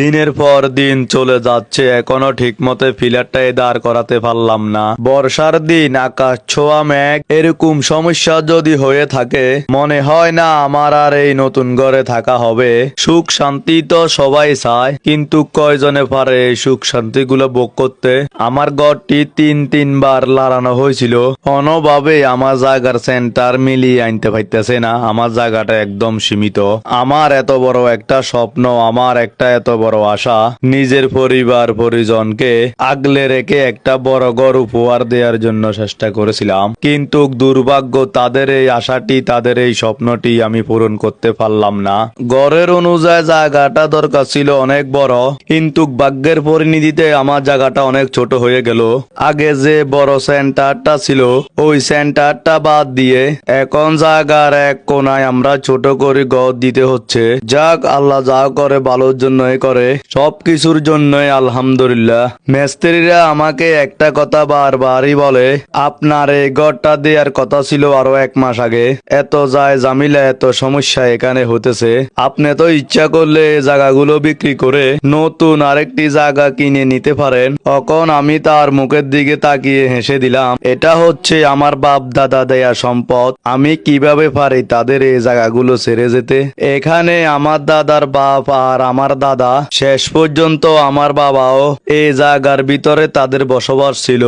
দিনের পর দিন চলে যাচ্ছে, এখনও ঠিক মতো ফিলারটাই দাঁড় করাতে পারলাম না। বর্ষার দিন, আকাশ ছোঁয়া মেঘ, এরকম সমস্যা যদি হয়ে থাকে, মনে হয় না আমার আর এই নতুন ঘরে থাকা হবে। সুখ শান্তি তো সবাই চায়, কিন্তু কয়জনে পারে এই সুখ শান্তি গুলো ভোগ করতে? আমার ঘরটি তিন, তিনবার লাড়ানো হয়েছিল। কোনোভাবে আমার জায়গার সেন্টার মিলিয়ে আনতে পারতেছে না। আমার জায়গাটা একদম সীমিত। আমার এত বড় একটা স্বপ্ন, আমার একটা এত বড় আশা। নিজের পরিবার পরিজনকে আগলে রেখে একটা বড় ঘর উপহার দেওয়ার জন্য চেষ্টা করেছিলাম। কিন্তু দুর্ভাগ্য তাদের এই আশাটি, তাদের এই স্বপ্নটি আমি পূরণ করতে পারলাম না। ঘরের অনুযায়ী জায়গাটা দরকার ছিল অনেক বড়, কিন্তু ভাগ্যের পরিণতিতে আমার জায়গাটা অনেক ছোট হয়ে গেল। আগে যে বড় সেন্টারটা ছিল, ওই সেন্টারটা বাদ দিয়ে এখন জায়গার এক কোনায় আমরা ছোট করে গড় দিতে হচ্ছে। যাক, আল্লাহ যা করে ভালোর জন্যই করে। সব কিছুর জন্যই আলহামদুলিল্লাহ। মেস্ত্রিরা আমাকে একটা কথা বারবারই বলে, আপনার এই ঘরটা দেওয়ার কথা ছিল আরও এক মাস আগে। এত যায় জামিলা এত সমস্যা এখানে হতেছে। আপনি তো ইচ্ছা করলে জায়গাগুলো বিক্রি করে নতুন আরেকটি জায়গা কিনে নিতে পারেন। তখন আমি তার মুখের দিকে তাকিয়ে হেসে দিলাম, এটা হচ্ছে আমার বাপ দাদা দেয়া সম্পদ। আমি কীভাবে পারি তাদের এই জায়গাগুলো ছেড়ে যেতে? এখানে আমার দাদার বাপ আর আমার দাদা শেষ পর্যন্ত আমার বাবাও এই জায়গার ভিতরে তাদের বসবাস ছিল।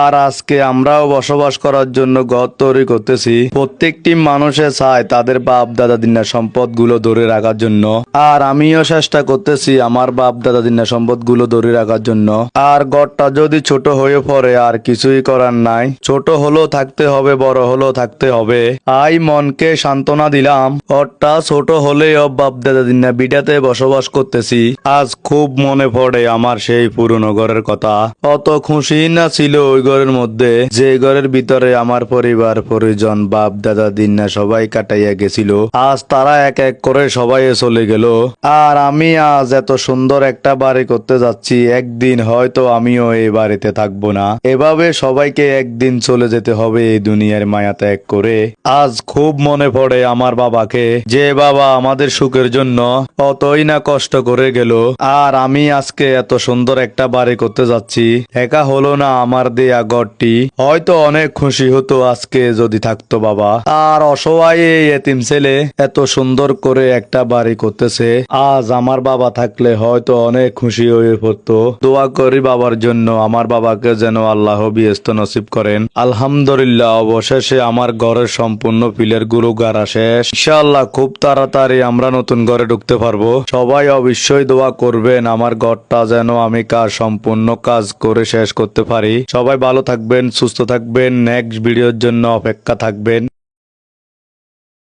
আর আজকে আমরাও বসবাস করার জন্য ঘর তৈরি করতেছি। প্রত্যেকটি মানুষে চায় তাদের বাপ দাদা দিনার সম্পদগুলো ধরে রাখার জন্য। আর আমিও চেষ্টা করতেছি আমার বাপ দাদা দিনার সম্পদগুলো ধরে রাখার জন্য। আর ঘরটা যদি ছোট হয়ে পড়ে, আর কিছুই করার নাই। ছোট হলেও থাকতে হবে, বড় হলেও থাকতে হবে। আই মনকে সান্ত্বনা দিলাম। ঘরটা ছোট হলেও বাপ দাদা দিনা বিডাতে বসবাস করতেছি। আজ খুব মনে পড়ে আমার সেই পুরনো ঘরের কথা। অত খুশি না ছিল ওই ঘরের মধ্যে। যে ঘরের ভিতরে আমার পরিবার, পরিজন, বাপ, দাদা, দিন্না সবাই কাটাইয়া গেছিল, আজ তারা এক এক করে সবাই চলে গেল। আর আমি আজ এত সুন্দর একটা বাড়ি করতে যাচ্ছি, একদিন হয়তো আমিও এই বাড়িতে থাকব না। এভাবে সবাইকে একদিন চলে যেতে হবে এই দুনিয়ার মায়া ত্যাগ করে। আজ খুব মনে পড়ে আমার বাবাকে। যে বাবা আমাদের সুখের জন্য অতই না কষ্ট করে গেল। আর আমি আজকে এত সুন্দর একটা বাড়ি করতে যাচ্ছি। একা হলো না আমার দেয়া ঘরটি। হয়তো অনেক খুশি হতো আজকে যদি থাকতো বাবা। আর অসহায় এই এতিম ছেলে এত সুন্দর করে একটা বাড়ি করতেছে। আজ আমার বাবা থাকলে হয়তো অনেক খুশি হয়ে পড়তো। দোয়া করি বাবার জন্য আমার বাবাকে যেন আল্লাহ বিয়েস্ত নসিব করেন। আলহামদুলিল্লাহ, অবশেষে আমার ঘরের সম্পূর্ণ পিলেরগুলো গাড়া শেষ ইনশাআল্লাহ খুব তাড়াতাড়ি আমরা নতুন ঘরে ঢুকতে পারব। সবাই অবশ্যই দোয়া করবেন, আমার ঘরটা যেন আমি কাজ সম্পূর্ণ কাজ করে শেষ করতে পারি। সবাই ভালো থাকবেন, সুস্থ থাকবেন নেক্সট ভিডিওর জন্য অপেক্ষা থাকবেন।